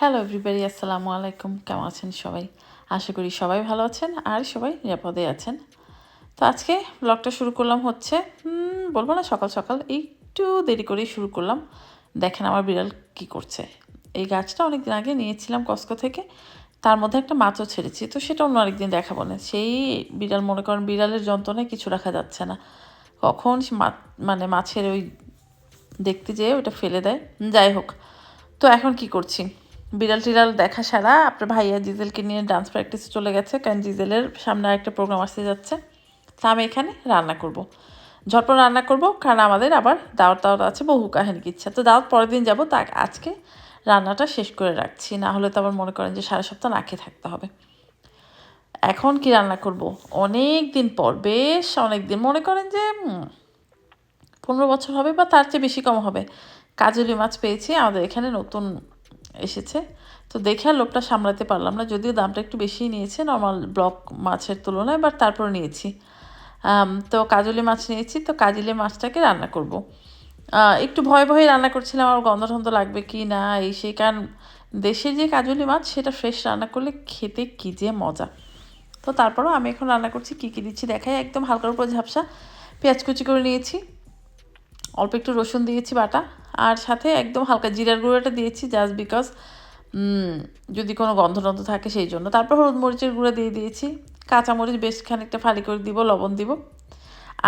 Hello everybody আসসালামু আলাইকুম কেমন আছেন সবাই? আশা করি সবাই ভালো আছেন আর সবাই নিরাপদে আছেন। তো আজকে ব্লগটা শুরু করলাম হচ্ছে বলব না সকাল সকাল, একটু দেরি করেই শুরু করলাম। দেখেন আমার বিড়াল কি করছে। এই গাছটা অনেকদিন আগে নিয়েছিলাম কস্কো থেকে। তার মধ্যে একটা মাছও ছেড়েছি। তো সেটা অন্য আরেকদিন দেখাবো না। সেই বিড়াল, মনে করেন বিড়ালের যন্ত্রণায় কিছু রাখা যাচ্ছে না। কখন মানে মাছের ওই দেখতে যেয়ে ওটা ফেলে দেয়। যাই হোক। তো এখন কি করছি? বিড়াল টিড়াল দেখা সারা আপনার ভাইয়া জিজেলকে নিয়ে ডান্স প্র্যাকটিসে চলে গেছে, কারণ জিজেলের সামনে একটা প্রোগ্রাম আসতে যাচ্ছে। তা আমি এখানে রান্না করব। ঝটপট রান্না করব, কারণ আমাদের আবার দাওয়াত দাওয়াত আছে, বহু কাহিনী ইচ্ছা তো দাওয়াত পরের দিন যাব, তা আজকে রান্নাটা শেষ করে রাখছি। না হলে তো আবার মনে করেন যে সারা সপ্তাহ না খেয়ে থাকতে হবে। এখন কি রান্না করব? অনেক দিন পর, বেশ অনেক দিন। মনে করেন যে পনেরো বছর হবে বা তার চেয়ে বেশি কম হবে। কাজলি মাছ পেয়েছি, আমাদের এখানে নতুন এসেছে। তো দেখে আর লোভটা সামলাতে পারলাম না, যদিও দামটা একটু বেশিই নিয়েছে নর্মাল ব্লক মাছের তুলনায় বাট তারপর নিয়েছি। তো কাজলি মাছ নিয়েছি, তো কাজলি মাছটাকে রান্না করব। একটু ভয় ভয়ে রান্না করছিলাম, আমার গন্ধ টন্ধ লাগবে কি না, এই সেই, কারণ দেশে যে কাজলি মাছ, সেটা ফ্রেশ রান্না করলে খেতে কী যে মজা। তো তারপরও আমি এখন রান্না করছি, কী কী দিচ্ছি দেখাই, একদম হালকার উপর ঝাপসা পেঁয়াজ কুচি করে নিয়েছি। অল্প একটু রসুন দিয়েছি বাটা, আর সাথে একদম হালকা জিরার গুঁড়োটা দিয়েছি জাস্ট বিকজ যদি কোনো গন্ধ টন্ধ থাকে সেই জন্য। তারপর হলুদ মরিচের গুঁড়ো দিয়ে দিয়েছি, কাঁচামরিচ বেশ খানিকটা ফালি করে দিব, লবণ দিব।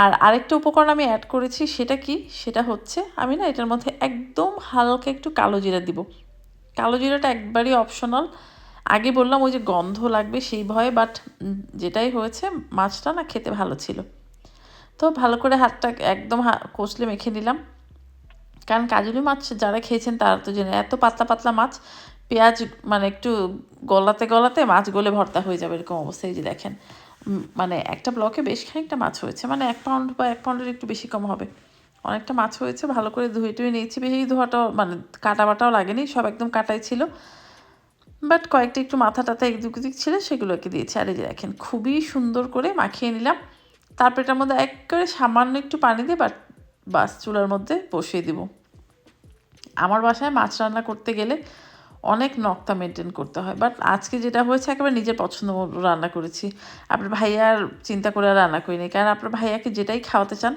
আর আরেকটা উপকরণ আমি অ্যাড করেছি, সেটা কি? সেটা হচ্ছে আমি না এটার মধ্যে একদম হালকা একটু কালো জিরা দিব। কালো জিরাটা একবারই অপশনাল আগে বললাম ওই যে গন্ধ লাগবে সেই ভয়ে বাট যেটাই হয়েছে, মাছটা না খেতে ভালো ছিল। তো ভালো করে হাতটা একদম কষলে মেখে নিলাম। কারণ কাজুলি মাছ যারা খেয়েছেন তারা তো জেনে এত পাতলা পাতলা মাছ, পেঁয়াজ মানে একটু গলাতে গলাতে মাছ গলে ভর্তা হয়ে যাবে এরকম অবস্থায় যে দেখেন মানে একটা ব্লকে বেশ খানিকটা মাছ হয়েছে মানে এক পাউন্ড বা এক পাউন্ডের একটু বেশি কম হবে। অনেকটা মাছ হয়েছে, ভালো করে ধুয়ে টুয়ে নিয়েছি, বেশি ধোয়াটাও মানে কাটা বাটাও লাগেনি, সব একদম কাটাই ছিল। বাট কয়েকটা একটু মাথা টাথা এদিক ওদিক ছিল, সেগুলোকে দিয়েছি। আর এই যে দেখেন, খুবই সুন্দর করে মাখিয়ে নিলাম। তারপর এটার মধ্যে একেবারে সামান্য একটু পানি দিয়ে বাট বাস চুলার মধ্যে বসিয়ে দিব। আমার বাসায় মাছ রান্না করতে গেলে অনেক নক্তা মেনটেন করতে হয় বাট আজকে যেটা হয়েছে একেবারে নিজের পছন্দ মতো রান্না করেছি। আপনার ভাইয়ার চিন্তা করে রান্না করিনি, কারণ আপনার ভাইয়াকে যেটাই খাওয়াতে চান,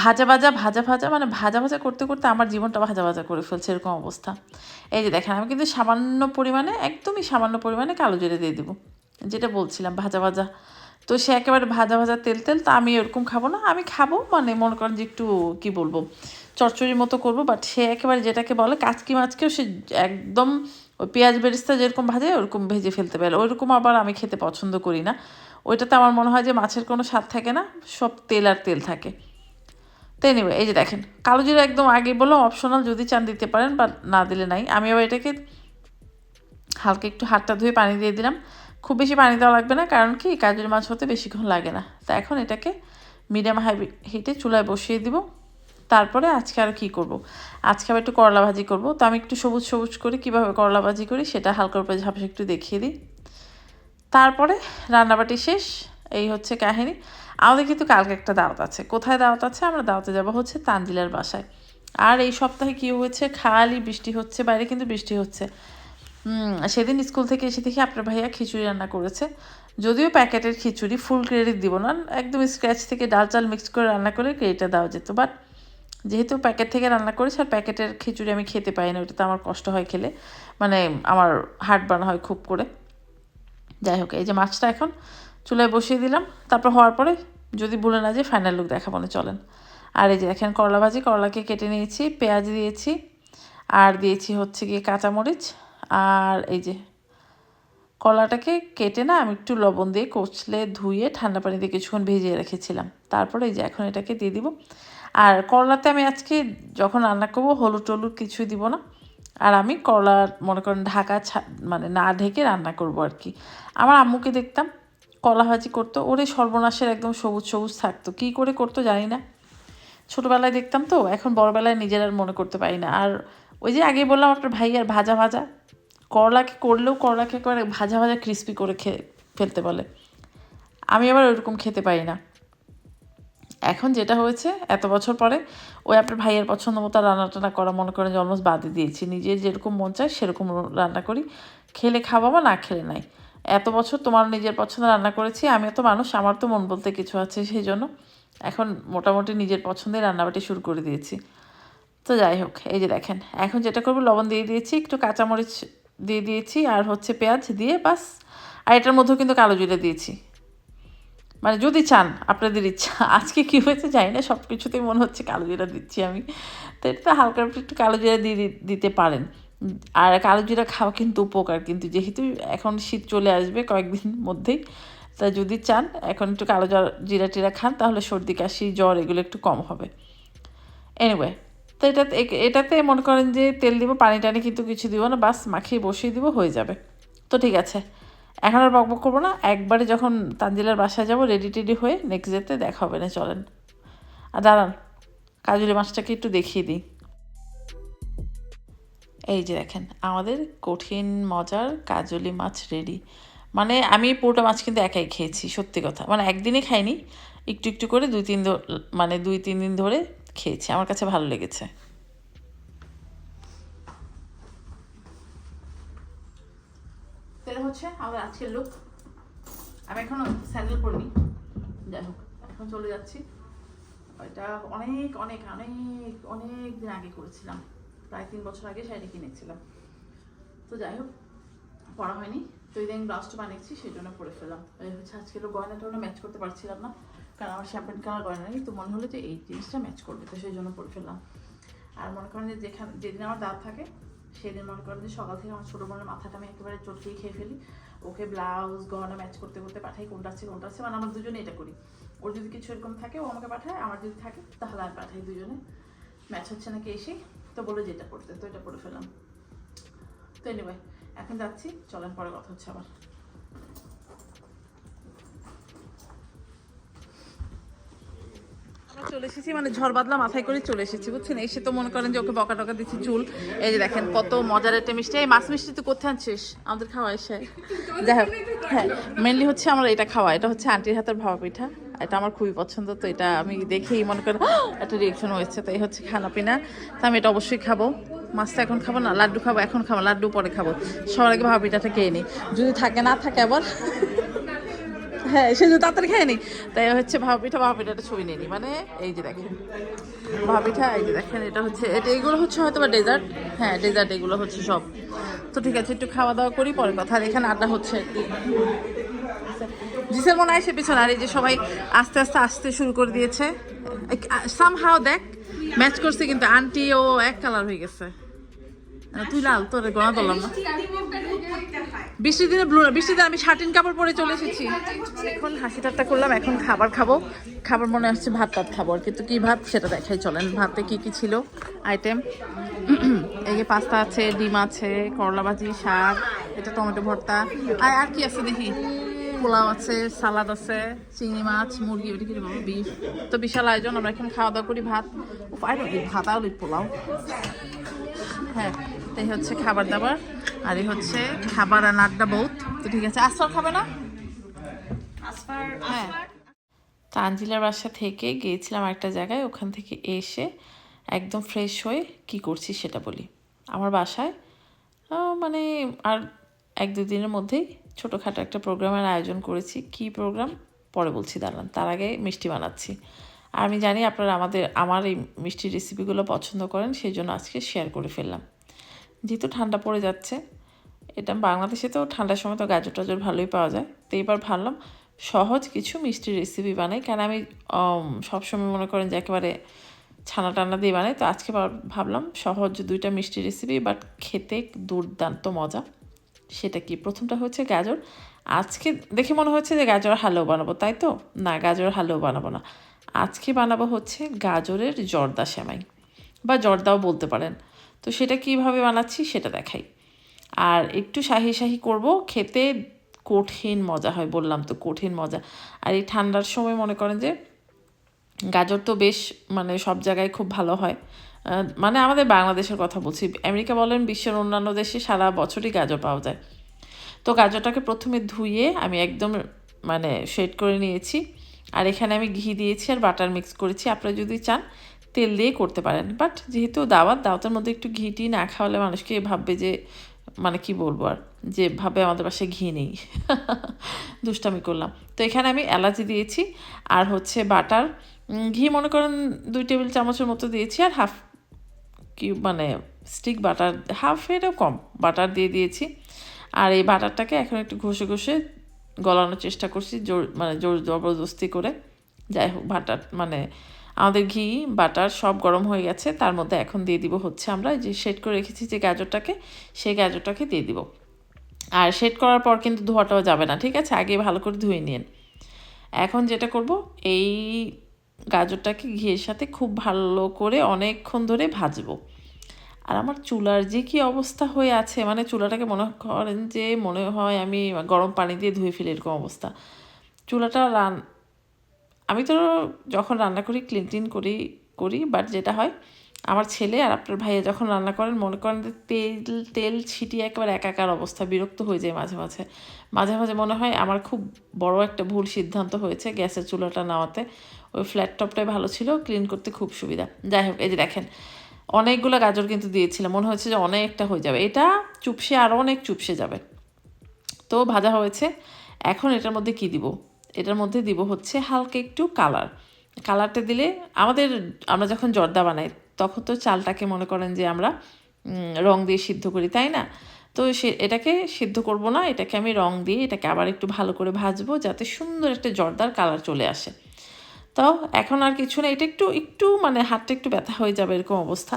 ভাজা ভাজা ভাজা ভাজা মানে ভাজা ভাজা করতে করতে আমার জীবনটা ভাজা ভাজা করে ফেলছে এরকম অবস্থা। এই যে দেখেন, আমি কিন্তু সামান্য পরিমাণে, একদমই সামান্য পরিমাণে কালো জিরে দিয়ে দেবো, যেটা বলছিলাম, ভাজা ভাজা। তো সে একেবারে ভাজা ভাজা তেল তেল, তা আমি এরকম খাব না। আমি খাব মানে মনে করেন যে একটু, কি বলব, চচ্চড়ির মতো করব বাট সে একেবারে যেটাকে বলে, কাচকি মাছকেও সে একদম ওই পেঁয়াজ বেরিস্তা যেরকম ভাজে, ওরকম ভেজে ফেলতে পারে। ওইরকম আবার আমি খেতে পছন্দ করি না। ওইটাতে আমার মনে হয় যে মাছের কোনো স্বাদ থাকে না, সব তেল আর তেল থাকে। তো এনিওয়ে এই যে দেখেন, কালো জিরা একদম আগে বললাম অপশনাল যদি চান দিতে পারেন বা না দিলে নাই। আমি আবার এটাকে হালকা একটু হাতটা ধুয়ে পানি দিয়ে দিলাম। খুব বেশি পানি দেওয়া লাগবে না, কারণ কি কাজের মাছ হতে বেশিক্ষণ লাগে না। তো এখন এটাকে মিডিয়াম হাই হিটে চুলায় বসিয়ে দিব। তারপরে আজকে আর কী করব। আজকে আবার একটু করলা ভাজি করব। তো আমি একটু সবুজ সবুজ করে কীভাবে করলা ভাজি করি সেটা হালকার উপরে ঝাপসা একটু দেখিয়ে দিই। তারপরে রান্নাবাটি শেষ, এই হচ্ছে কাহিনী। আমাদের কিন্তু কালকে একটা দাওয়াত আছে। কোথায় দাওয়াত আছে? আমরা দাওয়াতে যাব হচ্ছে তানজিলার বাসায়। আর এই সপ্তাহে কী হয়েছে? খালি বৃষ্টি হচ্ছে, বাইরে কিন্তু বৃষ্টি হচ্ছে। সেদিন স্কুল থেকে এসে দেখি আপনার ভাইয়া খিচুড়ি রান্না করেছে। যদিও প্যাকেটের খিচুড়ি ফুল ক্রেডিট দিব না, একদম স্ক্র্যাচ থেকে ডাল চাল মিক্স করে রান্না করে ক্রেডিটটা দেওয়া যেত। বাট যেহেতু প্যাকেট থেকে রান্না করেছে, আর প্যাকেটের খিচুড়ি আমি খেতে পাই না, ওটাতে আমার কষ্ট হয় খেলে। মানে আমার হার্ট বার্ন হয় খুব করে। যাই হোক, এই যে মাছটা এখন চুলায় বসিয়ে দিলাম। তারপর হওয়ার পরে যদি ভুলে না যে ফাইনাল লুক দেখাবো না, চলেন। আর এই যে দেখেন, করলা ভাজি, করলাকে কেটে নিয়েছি, পেঁয়াজ দিয়েছি, আর দিয়েছি হচ্ছে গিয়ে কাঁচামরিচ আর এই যে কলাটাকে কেটে না আমি একটু লবণ দিয়ে কচলে ধুয়ে ঠান্ডা পানি দিয়ে কিছুক্ষণ ভিজিয়ে রেখেছিলাম। তারপরে এই যে এখন এটাকে দিয়ে দিব। আর করলাতে আমি আজকে যখন রান্না করব হলুদ টলুদ কিছুই দিব না। আর আমি করলা মনে করেন ঢাকা মানে না ঢেকে রান্না করব আর কি। আমার আম্মুকে দেখতাম কলা ভাজি করতো, ওরে সর্বনাশের একদম সবুজ সবুজ থাকতো। কী করে করতো জানি না। ছোটোবেলায় দেখতাম তো, এখন বড়বেলায় নিজের আর মনে করতে পারি না। আর ওই যে আগে বললাম আপনার ভাই আর ভাজা ভাজা। করলাকে করলেও করলাকে একেবারে ভাজা ভাজা ক্রিস্পি করে খেয়ে ফেলতে বলে। আমি আবার ওইরকম খেতে পারি না। এখন যেটা হয়েছে, এত বছর পরে ওই আপনার ভাইয়ের পছন্দ মতো রান্না টান্না করা, মনে করেন যে অলমোস্ট বাদই দিয়েছি। নিজের যেরকম মন চায় সেরকম রান্না করি। খেলে খাব বা না খেলে নাই। এত বছর তোমার নিজের পছন্দ রান্না করেছি, আমিও তো মানুষ, আমার তো মন বলতে কিছু আছে সেই জন্য। এখন মোটামুটি নিজের পছন্দের রান্নাবাটি শুরু করে দিয়েছি। তো যাই হোক, এই যে দেখেন, এখন যেটা করব, লবণ দিয়ে দিয়েছি, একটু কাঁচামরিচ দিয়ে দিয়েছি, আর হচ্ছে পেঁয়াজ দিয়ে বাস। আর এটার মধ্যেও কিন্তু কালো জিরে দিয়েছি। মানে যদি চান, আপনাদের ইচ্ছা। আজকে কী হয়েছে জানি না সব কিছুতেই মনে হচ্ছে কালো জিরা দিচ্ছি আমি। তো এটা হালকা একটু কালো জিরা দিয়ে দিতে পারেন। আর কালো জিরা খাওয়া কিন্তু উপকার, কিন্তু যেহেতু এখন শীত চলে আসবে কয়েকদিন মধ্যেই, তা যদি চান, এখন একটু কালো জিরা টিরা খান, তাহলে সর্দি কাশি জ্বর এগুলো একটু কম হবে। এনিওয়ে তো এটাতে এ- এটাতে মনে করেন যে তেল দিব, পানি টানি কিন্তু কিছু দিব না, বাস মাখিয়ে বসিয়ে দিব, হয়ে যাবে। তো ঠিক আছে, এখন আর বকবক করব না, একবারে যখন তানজিলার বাসায় যাব রেডি টেডি হয়ে নেক্সট ডেতে দেখা হবে না, চলেন। আর দাঁড়ান কাজুলি মাছটাকে একটু দেখিয়ে দিই। এই যে দেখেন, আমাদের কঠিন, মজার কাজলি মাছ রেডি মানে আমি পুরোটা মাছ কিন্তু একাই খেয়েছি, সত্যি কথা। মানে একদিনে খাইনি, একটু একটু করে দুই, তিন মানে দুই, তিন দিন ধরে খেয়েছি, আমার কাছে ভালো লেগেছে। হচ্ছে আমার আজকের লুক আমি এখনও স্যান্ডেল পরিনি। যাই হোক, এখন চলে যাচ্ছি। এটা অনেক অনেক অনেক অনেক দিন আগে করেছিলাম। প্রায় তিন বছর আগে শাড়ি কিনেছিলাম। তো যাই হোক পড়া হয়নি। তো দিন ব্লাউজটা বানিয়েছি, সেই জন্য পরে ফেলাম হচ্ছে আজকের গয়নাটা ম্যাচ করতে পারছিলাম না। কারণ আমার শ্যাম্পেন কালার গয়না নেই, তো মনে হলো যে এই জিনিসটা ম্যাচ করবে, তো সেই জন্য পরে ফেললাম। আর মনে করেন যে যেখানে যেদিন আমার দাঁত থাকে, সেদিন মনে করেন যে সকাল থেকে আমার ছোটো বোনের মাথাটা আমি একেবারে চটকিয়ে খেয়ে ফেলি। ওকে ব্লাউজ গহনা ম্যাচ করতে করতে পাঠাই, কোনটা আছে কোনটা আছে মানে আমরা দুজনে এটা করি। ওর যদি কিছু এরকম থাকে, ও আমাকে পাঠায়, আমার যদি থাকে, তাহলে আমি পাঠাই দুজনে। ম্যাচ হচ্ছে নাকি এসে, তো বলে যেটা পড়তে, তো এটা পড়ে ফেললাম। তো এনিওয়ে এখন যাচ্ছি, চলেন পরে কথা হচ্ছে আবার। চলে এসেছি মানে ঝড় বাদলা মাথায় করে চলে এসেছি, বুঝছেন? এসে তো মনে করেন যে ওকে বকা টকা দিচ্ছি চুল। এই যে দেখেন, কত মজার একটা মিষ্টি। এই মাছ মিষ্টি তুই কোথায় আনছিস? আমাদের খাওয়া এসে। যাই হোক হ্যাঁ মেনলি হচ্ছে আমরা এটা খাওয়া। এটা হচ্ছে আন্টির হাতের ভাবা পিঠা। এটা আমার খুবই পছন্দ, তো এটা আমি দেখেই মনে করেন "আহ!" একটা রিয়েকশন হয়েছে। তো এই হচ্ছে খানা পিনা। তো আমি এটা অবশ্যই খাব। মাছটা এখন খাব না, লাড্ডু খাব, এখন খাব, লাড্ডু পরে খাব। সবার আগে ভাবা পিঠাটা খেয়ে নিই। যদি থাকে, না থাকে আবার হ্যাঁ সে যদি তাড়াতাড়ি খেয়ে নি তাই হচ্ছে ভাপা পিঠা ভাপা পিঠাটা ছবি নিয়ে নি। মানে এই যে দেখেন ভাপা পিঠা এই যে দেখেন, এটা হচ্ছে, এটা এগুলো হচ্ছে হয়তো বা ডেজার্ট। হ্যাঁ ডেজার্ট এগুলো হচ্ছে সব। তো ঠিক আছে, একটু খাওয়া দাওয়া করি, পরে কথা আর এখানে আড্ডা হচ্ছে একটু জিসের মনে হয় সে পিছনে, আর এই যে সবাই আস্তে আস্তে আসতে শুরু করে দিয়েছে। সাম হাও দেখ ম্যাচ করছে কিন্তু আন্টি ও এক কালার হয়ে গেছে। তুই লাল, তোর গণা ধরলাম না। বৃষ্টির দিনে ব্লু না, বৃষ্টির দিনে আমি শার্টিন কাপড় পরে চলে এসেছি। এখন হাসি ঠাট্টা করলাম, এখন খাবার খাব। খাবার মনে হচ্ছে ভাত টাত খাব আর, কিন্তু কি ভাত সেটা দেখাই, চলেন। ভাতে কি কি ছিল? আইটেম এই যে পাস্তা আছে, ডিম আছে, করলা ভাজি, শাক, এটা টমেটো ভর্তা। আর আর কি আছে দেখি? পোলাও আছে, সালাদ আছে, চিংড়ি মাছ, মুরগি ওটা কি বলব বিফ। তো বিশাল আয়োজন, আমরা এখন খাওয়া দাওয়া করি ভাত। ভাত আউল পোলাও। হ্যাঁ এই হচ্ছে খাবার দাবার আর এই হচ্ছে খাবার আর আড্ডা বহুত। তো ঠিক আছে আসফার খাবে না? হ্যাঁ। তানজিলার বাসা থেকে গিয়েছিলাম একটা জায়গায় ওখান থেকে এসে একদম ফ্রেশ হয়ে কি করছি সেটা বলি। আমার বাসায় মানে আর এক দুই দিনের মধ্যেই ছোটোখাটো একটা প্রোগ্রামের আয়োজন করেছি। কি প্রোগ্রাম? পরে বলছি দাঁড়ান তার আগে মিষ্টি বানাচ্ছি। আর আমি জানি আপনারা আমাদের আমার এই মিষ্টির রেসিপিগুলো পছন্দ করেন সেই জন্য আজকে শেয়ার করে ফেললাম। যেহেতু ঠান্ডা পড়ে যাচ্ছে, এটা বাংলাদেশে তো ঠান্ডার সময় তো গাজর টাজর ভালোই পাওয়া যায়। তো এবার ভাবলাম সহজ কিছু মিষ্টি রেসিপি বানাই। কারণ আমি সবসময় মনে করেন যে একেবারে ছানা টানা দিয়ে বানাই। তো আজকে ভাব- ভাবলাম সহজ দুইটা মিষ্টি রেসিপি বাট খেতে দুর্দান্ত মজা। সেটা কি? প্রথমটা হচ্ছে গাজর। আজকে দেখে মনে হচ্ছে যে গাজর হালুয়া বানাবো, তাই তো? না, গাজর হালুয়া বানাবো না। আজকে বানাবো হচ্ছে গাজরের জর্দা সেমাই, বা জর্দাও বলতে পারেন। তো সেটা কীভাবে বানাচ্ছি সেটা দেখাই। আর একটু শাহি শাহি করব, খেতে কঠিন মজা হয় বললাম তো, কঠিন মজা। আর এই ঠান্ডার সময় মনে করেন যে গাজর তো বেশ মানে সব জায়গায় খুব ভালো হয়। মানে আমাদের বাংলাদেশের কথা বলছি। আমেরিকা বলেন, বিশ্বের অন্যান্য দেশে সারা বছরই গাজর পাওয়া যায়। তো গাজরটাকে প্রথমে ধুয়ে আমি একদম মানে শেড করে নিয়েছি। আর এখানে আমি ঘি দিয়েছি আর বাটার মিক্স করেছি। আপনারা যদি চান তেল দিয়ে করতে পারেন। বাট যেহেতু দাওয়াত, দাওয়াতের মধ্যে একটু ঘি টি না খাওয়ালে মানুষকে ভাববে যে মানে কি বলব আর, যে ভাবে আমাদের বাসায় ঘি নেই। দুষ্টামি করলাম। তো এখানে আমি এলাচি দিয়েছি আর হচ্ছে বাটার। ঘি মনে করেন দুই টেবিল চামচের মতো দিয়েছি আর হাফ কি মানে স্টিক বাটার, হাফ এরও কম বাটার দিয়ে দিয়েছি। আর এই বাটারটাকে এখন একটু ঘষে ঘষে গলানোর চেষ্টা করছি জোর মানে জোর, জবরদস্তি করে। যাই হোক, বাটার মানে আমাদের ঘি, বাটার সব গরম হয়ে গেছে, তার মধ্যে এখন দিয়ে দিব হচ্ছে আমরা যে সেট করে রেখেছি যে গাজরটাকে, সেই গাজরটাকে দিয়ে দিব। আর সেট করার পর কিন্তু ধোয়াটাও যাবে না, ঠিক আছে? আগে ভালো করে ধুয়ে নিন। এখন যেটা করব, এই গাজরটাকে ঘিয়ের সাথে খুব ভালো করে অনেকক্ষণ ধরে ভাজবো। আর আমার চুলার যে কি অবস্থা হয়ে আছে মানে চুলাটাকে মনে করেন যে মনে হয় আমি গরম পানি দিয়ে ধুয়ে ফেলি এরকম অবস্থা। চুলাটা রান আমি তো যখন রান্না করি ক্লিন টিন করি করি বাট যেটা হয়, আমার ছেলে আর আপনার ভাইয়া যখন রান্না করেন, মনে করেন তেল তেল ছিটিয়ে একেবারে একাকার অবস্থা, বিরক্ত হয়ে যায় মাঝে মাঝে। মাঝে মাঝে মনে হয় আমার খুব বড় একটা ভুল সিদ্ধান্ত হয়েছে গ্যাসের চুলাটা নামাতে। ওই ফ্ল্যাট টপটাই ভালো ছিল ক্লিন করতে খুব সুবিধা। যাই হোক, এই যে দেখেন, অনেকগুলো গাজর কিন্তু দিয়েছিলাম, মনে হয়েছে যে অনেকটা হয়ে যাবে। এটা চুপসে আরও অনেক চুপসে যাবে। তো ভাজা হয়েছে, এখন এটার মধ্যে কি দিব? এটার মধ্যে দিব হচ্ছে হালকা একটু কালার। কালারটা দিলে আমাদের, আমরা যখন জর্দা বানাই, তখন তো চালটাকে মনে করেন যে আমরা রং দিয়ে সিদ্ধ করি, তাই না? তো সে, এটাকে সিদ্ধ করব না, এটাকে আমি রং দিয়ে এটাকে আবার একটু ভালো করে ভাজবো যাতে সুন্দর একটা জর্দার কালার চলে আসে। তো এখন আর কিছু না, এটা একটু একটু মানে হাতটা একটু ব্যথা হয়ে যাবে এরকম অবস্থা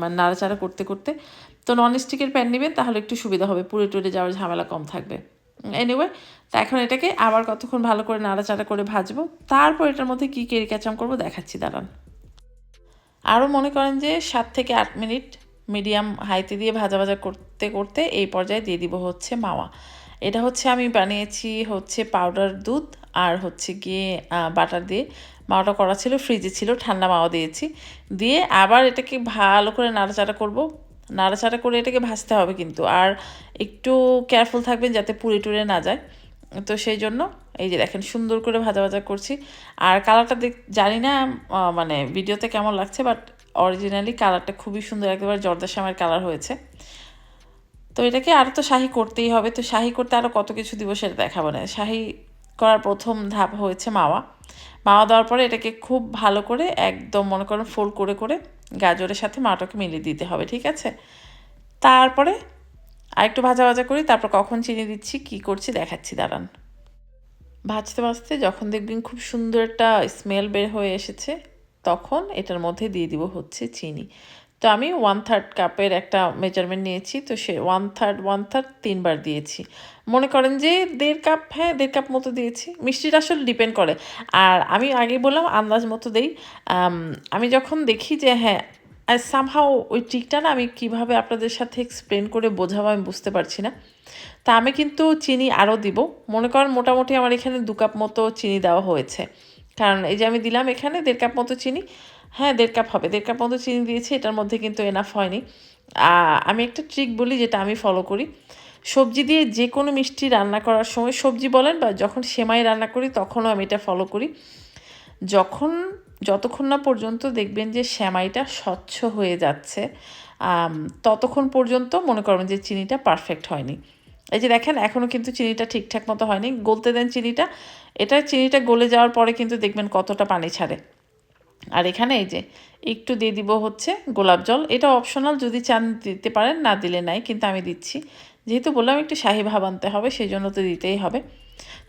মানে নাড়াচাড়া করতে করতে। তো নন স্টিকের প্যান নেবেন, তাহলে একটু সুবিধা হবে পুরে টুরে যাওয়ার ঝামেলা কম থাকবে। এনিওয়ে তো এখন এটাকে আবার কতক্ষণ ভালো করে নাড়াচাড়া করে ভাজবো। তারপর এটার মধ্যে কী কেরি ক্যাচাম করব দেখাচ্ছি, দাঁড়ান। আরও মনে করেন যে সাত থেকে আট মিনিট মিডিয়াম হাইতে দিয়ে ভাজা ভাজা করতে করতে এই পর্যায়ে দিয়ে দিব হচ্ছে মাওয়া। এটা হচ্ছে আমি বানিয়েছি হচ্ছে পাউডার দুধ আর হচ্ছে গিয়ে বাটার দিয়ে। মাওয়াটা করা ছিল, ফ্রিজে ছিল, ঠান্ডা মাওয়া দিয়েছি। দিয়ে আবার এটাকে ভালো করে নাড়াচাড়া করব। নাড়াচাড়া করে এটাকে ভাজতে হবে কিন্তু। আর একটু কেয়ারফুল থাকবেন যাতে পুড়ে টুড়ে না যায়। তো সেই জন্য এই যে দেখেন সুন্দর করে ভাজা ভাজা করছি। আর কালারটা দেখ, জানি না মানে ভিডিওতে কেমন লাগছে বাট অরিজিনালি কালারটা খুবই সুন্দর, একেবারে জর্দা শ্যামের কালার হয়েছে। তো এটাকে আরও তো শাহি করতেই হবে। তো শাহি করতে আরও কত কিছু দিব সেটা দেখাবো না। শাহি করার প্রথম ধাপ হয়েছে মাওয়া। মাওয়া দেওয়ার পরে এটাকে খুব ভালো করে একদম মনে করেন ফোল্ড করে করে গাজরের সাথে মাওয়াটাকে মিলিয়ে দিতে হবে, ঠিক আছে? তারপরে আরেকটু ভাজা ভাজা করি, তারপর কখন চিনি দিচ্ছি, কি করছি দেখাচ্ছি, দাঁড়ান। ভাজতে ভাজতে যখন দেখবেন খুব সুন্দর একটা স্মেল বের হয়ে এসেছে, তখন এটার মধ্যে দিয়ে দিব হচ্ছে চিনি। তো আমি ওয়ান থার্ড কাপের একটা মেজারমেন্ট নিয়েছি, তো সে ওয়ান থার্ড ওয়ান থার্ড তিনবার দিয়েছি। মনে করেন যে দেড় কাপ হ্যাঁ দেড় কাপ মতো দিয়েছি। মিষ্টিটা আসলে ডিপেন্ড করে। আর আমি আগে বললাম, আন্দাজ মতো দেই। আমি যখন দেখি যে হ্যাঁ আর সামহাও ওই ট্রিকটা না আমি কীভাবে আপনাদের সাথে এক্সপ্লেন করে বোঝাবো আমি বুঝতে পারছি না। তা আমি কিন্তু চিনি আরও দিব। মনে করেন মোটামুটি আমার এখানে দু কাপ মতো চিনি দেওয়া হয়েছে। কারণ এই যে আমি দিলাম এখানে দেড় কাপ মতো চিনি। হ্যাঁ দেড় কাপ হবে। দেড় কাপ মতো চিনি দিয়েছি, এটার মধ্যে কিন্তু এনাফ হয়নি। আমি একটা ট্রিক বলি যেটা আমি ফলো করি। সবজি দিয়ে যে কোনো মিষ্টি রান্না করার সময়, সবজি বলেন বা যখন সেমাই রান্না করি, তখনও আমি এটা ফলো করি। যখন, যতক্ষণ না পর্যন্ত দেখবেন যে সেমাইটা স্বচ্ছ হয়ে যাচ্ছে ততক্ষণ পর্যন্ত মনে করবেন যে চিনিটা পারফেক্ট হয়নি। এই যে দেখেন এখনও কিন্তু চিনিটা ঠিকঠাক মতো হয়নি। গলতে দেন চিনিটা, এটা চিনিটা গলে যাওয়ার পরে কিন্তু দেখবেন কতটা পানি ছাড়ে। আর এখানে এই যে একটু দিয়ে দিব হচ্ছে গোলাপ জল। এটা অপশনাল যদি চান দিতে পারেন, না দিলে নাই, কিন্তু আমি দিচ্ছি। যেহেতু বললাম একটু শাহি ভাব আনতে হবে সেই জন্য তো দিতেই হবে।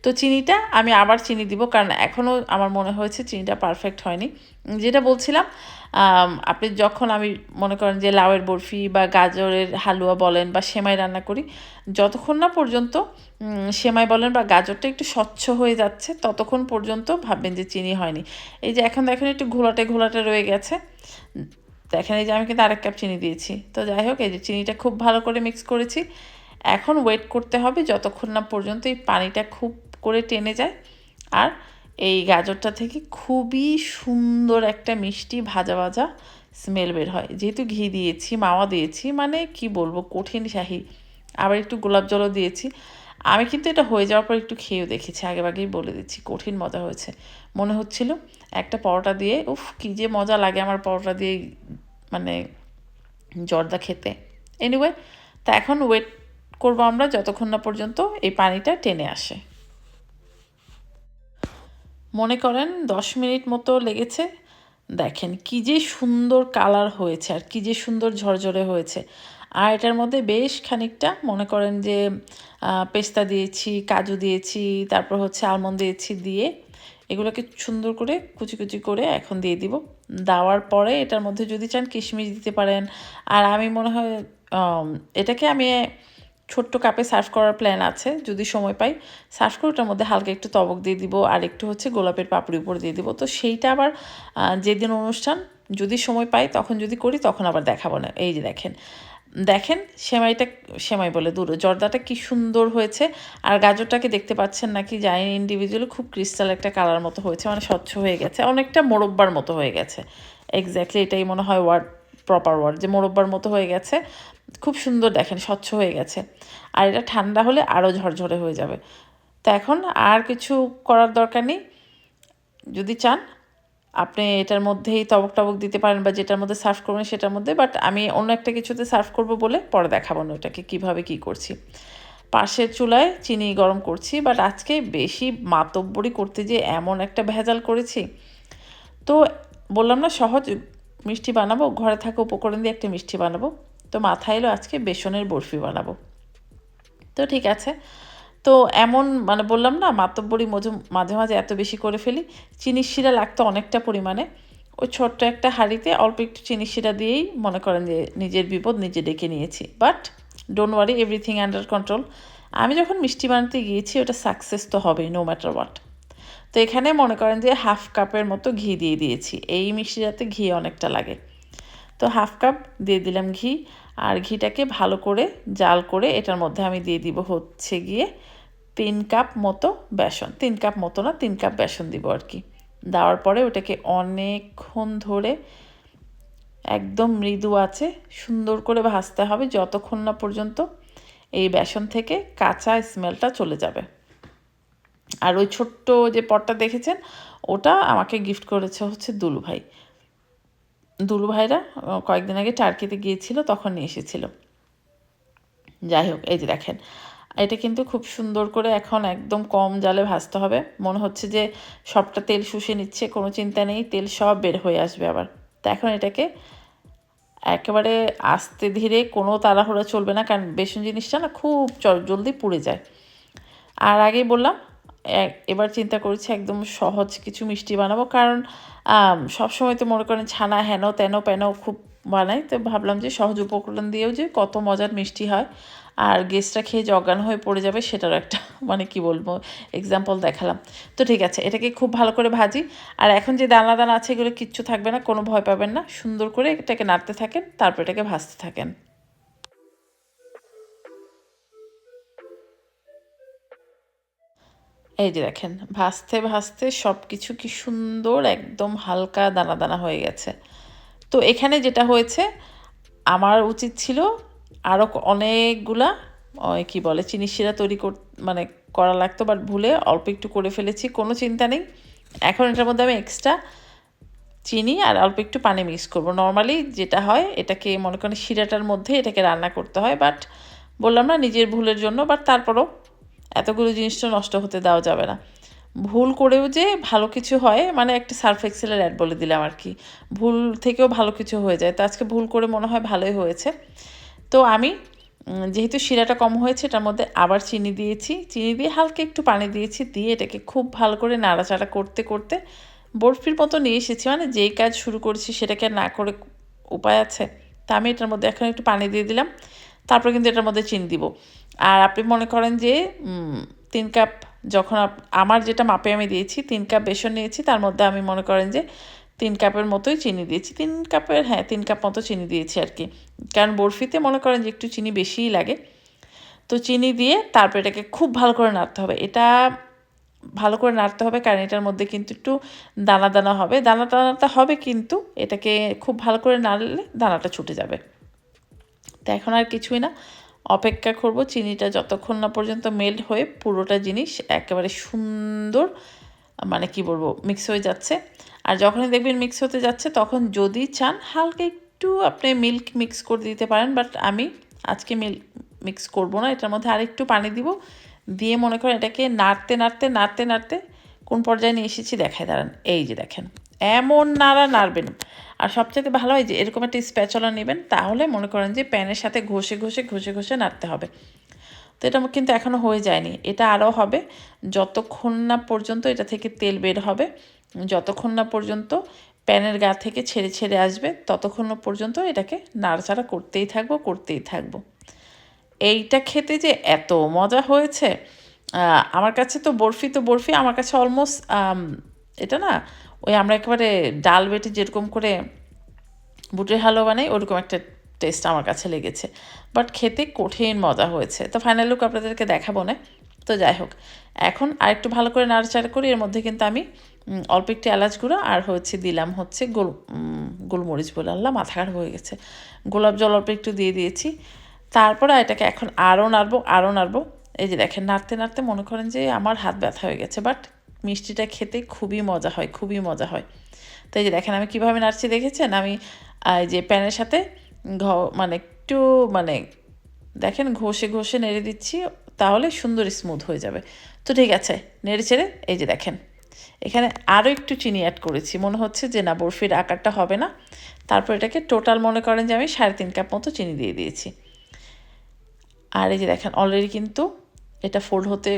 তো চিনিটা আমি আবার চিনি দিব, কারণ এখনও আমার মনে হয়েছে চিনিটা পারফেক্ট হয়নি। যেটা বলছিলাম আপনি যখন আমি মনে করেন যে লাউয়ের বরফি বা গাজরের হালুয়া বলেন বা সেমাই রান্না করি, যতক্ষণ না পর্যন্ত সেমাই বলেন বা গাজরটা একটু স্বচ্ছ হয়ে যাচ্ছে, ততক্ষণ পর্যন্ত ভাববেন যে চিনি হয়নি। এই যে এখন দেখেন একটু ঘোলাটে ঘোলাটে রয়ে গেছে, দেখেন এই যে আমি কিন্তু আরেক কাপ চিনি দিয়েছি। তো যাই হোক, এই যে চিনিটা খুব ভালো করে মিক্স করেছি। এখন ওয়েট করতে হবে যতক্ষণ না পর্যন্ত এই পানিটা খুব করে টেনে যায়। আর এই গাজরটা থেকে খুবই সুন্দর একটা মিষ্টি ভাজা ভাজা স্মেল বের হয়। যেহেতু ঘি দিয়েছি, মাওয়া দিয়েছি মানে কি বলব, কঠিন শাহি। আবার একটু গোলাপ জলও দিয়েছি। আমি কিন্তু এটা হয়ে যাওয়ার পর একটু খেয়েও দেখেছি আগে আগেই বলে দিচ্ছি, কঠিন মজা হয়েছে। মনে হচ্ছিল একটা পরোটা দিয়ে, উফ, কী যে মজা লাগে আমার পরোটা দিয়ে মানে জর্দা খেতে। এনিওয়ে তা এখন ওয়েট করব আমরা, যতক্ষণ না পর্যন্ত এই পানিটা টেনে আসে। মনে করেন দশ মিনিট মতো লেগেছে। দেখেন কি যে সুন্দর কালার হয়েছে আর কি যে সুন্দর ঝরঝরে হয়েছে। আর এটার মধ্যে বেশ খানিকটা মনে করেন যে পেস্তা দিয়েছি, কাজু দিয়েছি, তারপর হচ্ছে আলমন্ড দিয়েছি দিয়ে এগুলোকে সুন্দর করে কুচি কুচি করে এখন দিয়ে দিব। দেওয়ার পরে এটার মধ্যে যদি চান কিশমিশ দিতে পারেন। আর আমি মনে হয় এটাকে আমি ছোট্ট কাপে সার্ভ করার প্ল্যান আছে, যদি সময় পাই। সার্ভ করে ওটার মধ্যে হালকা একটু তবক দিয়ে দিব, আর একটু হচ্ছে গোলাপের পাপড়ি উপর দিয়ে দিব। তো সেইটা আবার যেদিন অনুষ্ঠান, যদি সময় পাই, তখন যদি করি, তখন আবার দেখাবো না। এই যে দেখেন দেখেন সেমাইটা, সেমাই বলে দূর, জর্দাটা কি সুন্দর হয়েছে। আর গাজরটাকে দেখতে পাচ্ছেন নাকি জানি ইন্ডিভিজুয়ালি খুব ক্রিস্টাল একটা কালার মতো হয়েছে মানে স্বচ্ছ হয়ে গেছে। অনেকটা মোরব্বার মতো হয়ে গেছে। এক্স্যাক্টলি এটাই মনে হয় ওয়ার্ড প্রপার ওয়ার্ড যে মোরব্বার মতো হয়ে গেছে। খুব সুন্দর দেখেন, স্বচ্ছ হয়ে গেছে। আর এটা ঠান্ডা হলে আরও ঝরঝরে হয়ে যাবে। তো এখন আর কিছু করার দরকার নেই। যদি চান, আপনি এটার মধ্যেই তবক টবক দিতে পারেন বা যেটার মধ্যে সার্ভ করবেন সেটার মধ্যে, বাট আমি অন্য একটা কিছুতে সার্ভ করব বলে পরে দেখাবো না ওটাকে, কীভাবে কী করছি। পাশের চুলায় চিনি গরম করছি, বাট আজকে বেশি মাতব্বরি করতে যে এমন একটা ভেজাল করেছি। তো বললাম না, সহজ মিষ্টি বানাবো, ঘরে থাকা উপকরণ দিয়ে একটা মিষ্টি বানাবো। তো মাথায় এলো, আজকে বেসনের বরফি বানাবো। তো ঠিক আছে। তো এমন মানে বললাম না, মাতব্বরি মজু মাঝে মাঝে এত বেশি করে ফেলি, চিনির শিরা লাগতো অনেকটা পরিমাণে। ওই ছোট্ট একটা হাঁড়িতে অল্প একটু চিনির শিরা দিয়েই মনে করেন যে নিজের বিপদ নিজে ডেকে নিয়েছি। But don't worry, everything under control. আমি যখন মিষ্টি বানাতে গিয়েছি, ওটা সাকসেস তো হবেই, নো ম্যাটার হোয়াট। তো এখানে মনে করেন যে হাফ কাপের মতো ঘি দিয়ে দিয়েছি। এই মিষ্টিটাতে ঘি অনেকটা লাগে। তো হাফ কাপ দিয়ে দিলাম ঘি। আর ঘিটাকে ভালো করে জাল করে এটার মধ্যে আমি দিয়ে দিব হচ্ছে গিয়ে তিন কাপ মতো বেসন। তিন কাপ মতো না, তিন কাপ বেসন দিব আর কি। দেওয়ার পরে ওটাকে অনেকক্ষণ ধরে একদম মৃদু আছে, সুন্দর করে ভাজতে হবে যতক্ষণ না পর্যন্ত এই বেসন থেকে কাঁচা স্মেলটা চলে যাবে। আর ওই ছোট্ট যে পটটা দেখেছেন, ওটা আমাকে গিফট করেছে হচ্ছে দুলু ভাই। দুলু ভাইরা কয়েকদিন আগে টার্কিতে গিয়েছিল তখন নিয়ে এসেছিল। যাই হোক, এই যে দেখেন, এটা কিন্তু খুব সুন্দর করে এখন একদম কম জালে ভাজতে হবে। মনে হচ্ছে যে সবটা তেল শুষে নিচ্ছে, কোনো চিন্তা নেই, তেল সব বের হয়ে আসবে আবার। তো এখন এটাকে একেবারে আস্তে ধীরে কোনো তাড়াহুড়া চলবে না, কারণ বেসন জিনিসটা না খুব জলদি পুড়ে যায়। আর আগেই বললাম এবার চিন্তা করেছি একদম সহজ কিছু মিষ্টি বানাবো, কারণ সবসময় তো মনে করেন ছানা হেন তেন প্যানো খুব বানাই, তো ভাবলাম যে সহজ উপকরণ দিয়েও যে কত মজার মিষ্টি হয়। আর গেস্টটা খেয়ে যে হয়ে পড়ে যাবে সেটারও একটা মানে কি বলব এক্সাম্পল দেখালাম। তো ঠিক আছে, এটাকে খুব ভালো করে ভাজি। আর এখন যে দানা দানা আছে এগুলো কিচ্ছু থাকবে না, কোনো ভয় পাবেন না। সুন্দর করে এটাকে নাড়তে থাকেন, তারপর এটাকে ভাজতে থাকেন। এই যে দেখেন ভাজতে ভাজতে সব কিছু কি সুন্দর, একদম হালকা দানা দানা হয়ে গেছে। তো এখানে যেটা হয়েছে, আমার উচিত ছিল আরও অনেকগুলা কি বলে, চিনি শিরা তৈরি কর মানে করা লাগতো বাট ভুলে অল্প একটু করে ফেলেছি, কোনো চিন্তা নেই। এখন এটার মধ্যে আমি এক্সট্রা চিনি আর অল্প একটু পানি মিক্স করব। নর্মালি যেটা হয়, এটাকে মনে করেন শিরাটার মধ্যে এটাকে রান্না করতে হয় বাট বললাম না নিজের ভুলের জন্য বাট তারপরও এতগুলো জিনিসটা নষ্ট হতে দেওয়া যাবে না। ভুল করেও যে ভালো কিছু হয় মানে একটা সার্ফ এক্সেলের অ্যাড বলে দিলাম আর কি। ভুল থেকেও ভালো কিছু হয়ে যায়। তো আজকে ভুল করে মনে হয় ভালোই হয়েছে। তো আমি যেহেতু শিরাটা কম হয়েছে, এটার মধ্যে আবার চিনি দিয়েছি। চিনি দিয়ে হালকা একটু পানি দিয়েছি, দিয়ে এটাকে খুব ভালো করে নাড়াচাড়া করতে করতে বরফির মতো নিয়ে এসেছি। মানে যেই কাজ শুরু করেছি সেটাকে না করে উপায় আছে। তা আমি এটার মধ্যে এখন একটু পানি দিয়ে দিলাম। তারপরে কিন্তু এটার মধ্যে চিনি দিব। আর আপনি মনে করেন যে তিন কাপ যখন আমার যেটা মাপে আমি দিয়েছি, তিন কাপ বেসন নিয়েছি, তার মধ্যে আমি মনে করেন যে, তিন কাপের মতোই চিনি দিয়েছি। তিন কাপের হ্যাঁ তিন কাপ মতো চিনি দিয়েছি আর কি। কারণ বরফিতে মনে করেন যে, একটু চিনি বেশিই লাগে। তো চিনি দিয়ে তারপর এটাকে খুব ভালো করে নাড়তে হবে। এটা ভালো করে নাড়তে হবে, কারণ এটার মধ্যে কিন্তু একটু দানা দানা হবে। দানা দানাটা হবে কিন্তু, এটাকে খুব ভালো করে নাড়লে দানাটা ছুটে যাবে। তো এখন আর কিছুই না। অপেক্ষা করব। চিনিটা যতক্ষণ না পর্যন্ত মেল্ট হয়ে পুরোটা জিনিস একেবারে সুন্দর মানে কি বলব মিক্স হয়ে যাচ্ছে। আর যখনই দেখবেন মিক্স হতে যাচ্ছে, তখন যদি চান হালকা একটু আপনি মিল্ক মিক্স করে দিতে পারেন বাট আমি আজকে মিল্ক মিক্স করব না। এটার মধ্যে আরেকটু পানি দিব। দিয়ে মনে করেন এটাকে নাড়তে নাড়তে নাড়তে নাড়তে কোন পর্যায়ে নিয়ে এসেছি, দেখায় দাঁড়ান। এই যে দেখেন, এমন নাড়া নাড়বেন। আর সবচেয়ে ভালো হয় যে এরকম একটা স্প্যাচলা নেবেন, তাহলে মনে করেন যে প্যানের সাথে ঘষে ঘষে ঘষে ঘষে নাড়তে হবে। তো এটা কিন্তু এখনও হয়ে যায়নি। এটা আরও হবে। যতক্ষণ না পর্যন্ত এটা থেকে তেল বের হবে, যতক্ষণ না পর্যন্ত প্যানের গা থেকে ছেড়ে ছেড়ে আসবে, ততক্ষণ পর্যন্ত এটাকে নাড়াচাড়া করতেই থাকব করতেই থাকব। এইটা খেতে যে এত মজা হয়েছে আমার কাছে তো বরফি তো বরফি, আমার কাছে অলমোস্ট এটা না ওই আমরা একেবারে ডাল বেটে যেরকম করে বুটের হালুয়া বানাই, ওরকম একটা টেস্ট আমার কাছে লেগেছে। বাট খেতে কঠিন মজা হয়েছে। তো ফাইনাল লুক আপনাদেরকে দেখাবো না। তো যাই হোক, এখন আর একটু ভালো করে নাড়াচাড়া করি। এর মধ্যে কিন্তু আমি অল্প একটু এলাচ গুঁড়ো আর হচ্ছে দিলাম হচ্ছে গোল গোলমরিচ বলে আল্লাহ মাথা খারাপ হয়ে গেছে। গোলাপ জল অল্প একটু দিয়ে দিয়েছি। তারপরে এটাকে এখন আরও নাড়বো আরও নাড়বো। এই যে দেখেন, নাড়তে নাড়তে মনে করেন যে আমার হাত ব্যথা হয়ে গেছে। বাট মিষ্টিটা খেতে খুবই মজা হয়, খুবই মজা হয়। তো এই যে দেখেন, আমি কীভাবে নাড়ছি দেখেছেন? আমি যে প্যানের সাথে ঘ মানে একটু মানে দেখেন, ঘষে ঘষে নেড়ে দিচ্ছি, তাহলে সুন্দর স্মুথ হয়ে যাবে। তো ঠিক আছে, নেড়ে চেড়ে, এই যে দেখেন, এখানে আরও একটু চিনি অ্যাড করেছি। মনে হচ্ছে যে না, বরফির আকারটা হবে না। তারপর এটাকে টোটাল মনে করেন যে আমি সাড়ে তিন কাপ মতো চিনি দিয়ে দিয়েছি। আর এই যে দেখেন অলরেডি কিন্তু এটা ফোল্ড হতে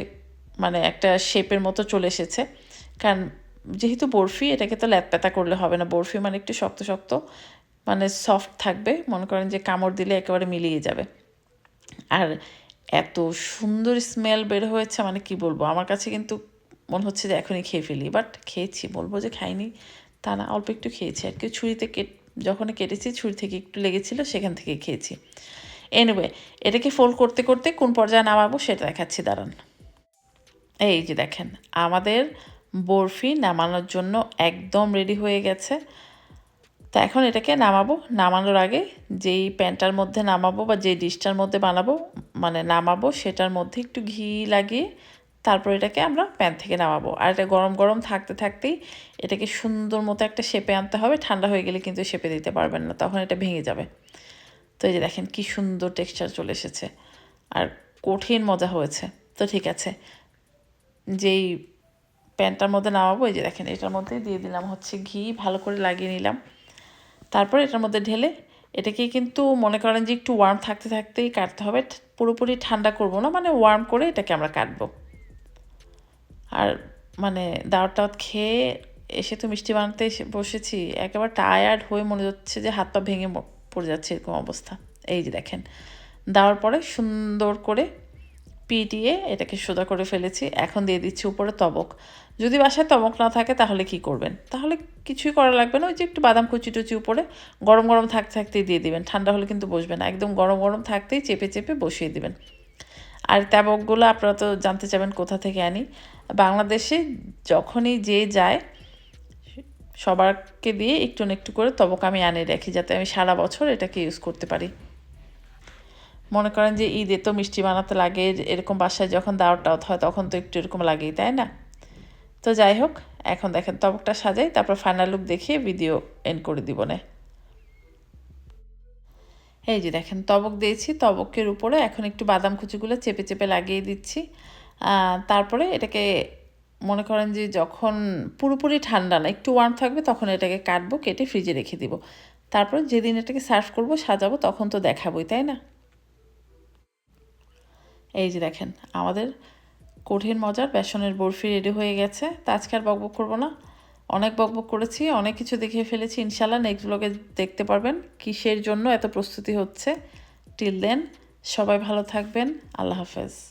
মানে একটা শেপের মতো চলে এসেছে। কারণ যেহেতু বরফি, এটাকে তো ল্যাতপ্যাতা করলে হবে না। বরফি মানে একটু শক্ত শক্ত মানে সফট থাকবে। মনে করেন যে কামড় দিলে একেবারে মিলিয়ে যাবে। আর এত সুন্দর স্মেল বের হয়েছে মানে কি বলব? আমার কাছে কিন্তু মনে হচ্ছে যে এখনই খেয়ে ফেলি। বাট খেয়েছি, বলব যে খাইনি। তা না, অল্প একটু খেয়েছি। আর কি ছুরিতে কেট যখন কেটেছি, ছুরি থেকে একটু লেগেছিল, সেখান থেকে খেয়েছি। এনিওয়ে এটাকে ফোল্ড করতে করতে কোন পর্যায়ে নামাবো, সেটা দেখাচ্ছি, দাঁড়ান। এই যে দেখেন, আমাদের বরফি নামানোর জন্য একদম রেডি হয়ে গেছে। তো এখন এটাকে নামাবো। নামানোর আগে যেই প্যানটার মধ্যে নামাবো বা যেই ডিশটার মধ্যে বানাবো মানে নামাবো, সেটার মধ্যে একটু ঘি লাগিয়ে তারপর এটাকে আমরা প্যান থেকে নামাবো। আর এটা গরম গরম থাকতে থাকতেই এটাকে সুন্দর মতো একটা শেপে আনতে হবে। ঠান্ডা হয়ে গেলে কিন্তু শেপে দিতে পারবেন না, তখন এটা ভেঙে যাবে। তো এই যে দেখেন, কি সুন্দর টেক্সচার চলে এসেছে। আর কঠিন মজা হয়েছে। তো ঠিক আছে যেই প্যানটার মধ্যে নামাবো, এই যে দেখেন এটার মধ্যে দিয়ে দিলাম হচ্ছে ঘি, ভালো করে লাগিয়ে নিলাম। তারপর এটার মধ্যে ঢেলে এটাকে কিন্তু মনে করেন যে একটু ওয়ার্ম থাকতে থাকতেই কাটতে হবে। পুরোপুরি ঠান্ডা করব না মানে ওয়ার্ম করে এটাকে আমরা কাটবো। আর মানে দাওয়াত টাওয়াত খেয়ে এসে তো মিষ্টি বানাতে এসে বসেছি, একেবারে টায়ার্ড হয়ে মনে হচ্ছে যে হাত পা ভেঙে পড়ে যাচ্ছে এরকম অবস্থা। এই যে দেখেন, দেওয়ার পরে সুন্দর করে পিটিয়ে এটাকে সোজা করে ফেলেছি, এখন দিয়ে দিচ্ছি উপরে তবক। যদি বাসায় তবক না থাকে তাহলে কি করবেন? তাহলে কিছুই করা লাগবে না, ওই যে একটু বাদাম কুচি টুচি উপরে গরম গরম থাকতে থাকতেই দিয়ে দিবেন, ঠান্ডা হলে কিন্তু বসবে না, একদম গরম গরম থাকতেই চেপে চেপে বসিয়ে দিবেন। আর তাবকগুলো আপনারা তো জানতে চাবেন কোথা থেকে আনি। বাংলাদেশে যখনই যে যায়, সবারকে দিয়ে একটু একটু করে তবক আমি আনে রাখি, যাতে আমি সারা বছর এটাকে ইউজ করতে পারি। মনে করেন যে ঈদে তো মিষ্টি বানাতে লাগে, এরকম বাসায় যখন দাওয়াত টাওয়াত হয় তখন তো একটু এরকম লাগেই, তাই না? তো যাই হোক, এখন দেখেন তবকটা সাজাই, তারপর ফাইনাল লুক দেখিয়ে ভিডিও এন্ড করে দিব না। এই যে দেখেন তবক দিয়েছি তবকের উপরে এখন একটু বাদাম কুচিগুলো চেপে চেপে লাগিয়ে দিচ্ছি। তারপরে এটাকে মনে করেন যে যখন পুরোপুরি ঠান্ডা না, একটু ওয়ার্ম থাকবে তখন এটাকে কাটবো, কেটে ফ্রিজে রেখে দিব। তারপর যেদিন এটাকে সার্ভ করব, সাজাবো, তখন তো দেখাবোই, তাই না? এই যে দেখেন, আমাদের কঠিন মজার, বেসনের বরফি রেডি হয়ে গেছে। তা আজকে আর বকবক করব না। অনেক বকবক করেছি, অনেক কিছু দেখিয়ে ফেলেছি ইনশাল্লাহ নেক্সট ব্লগে দেখতে পারবেন কিসের জন্য এত প্রস্তুতি হচ্ছে। টিল দেন সবাই ভালো থাকবেন। আল্লাহ হাফেজ।